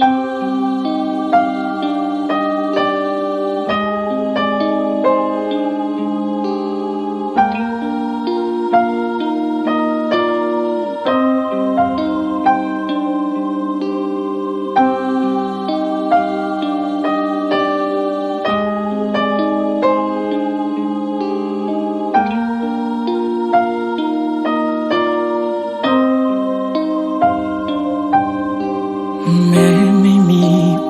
แ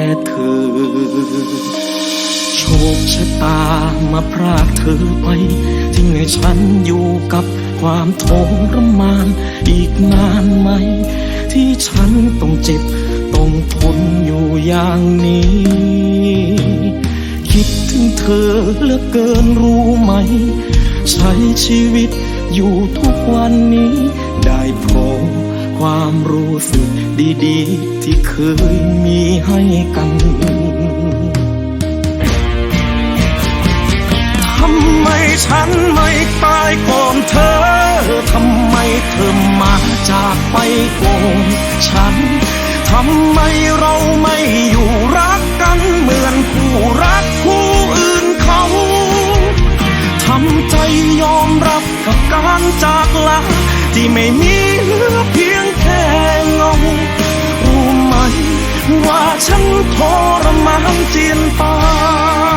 ่ ตามาพรากเธอไป ทิ้งให้ฉันอยู่กับความทรมาน อีกนานไหม ที่ฉันต้องเจ็บ ต้องทนอยู่อย่างนี้ คิดถึงเธอเหลือเกินรู้ไหม ใช้ชีวิตอยู่ทุกวันนี้ ได้พบความรู้สึกดีๆ ที่เคยมีให้กัน ฉันไม่ตายก่อนเธอทำไมเธอมาจากไปก่อนฉันทำไมเราไม่อยู่รักกันเหมือนผู้รักผู้อื่นเขาทำใจยอมรับกับการจากลาที่ไม่มีเหลือเพียงแค่เงารู้ไหมว่าฉันทรมานเจียนตาย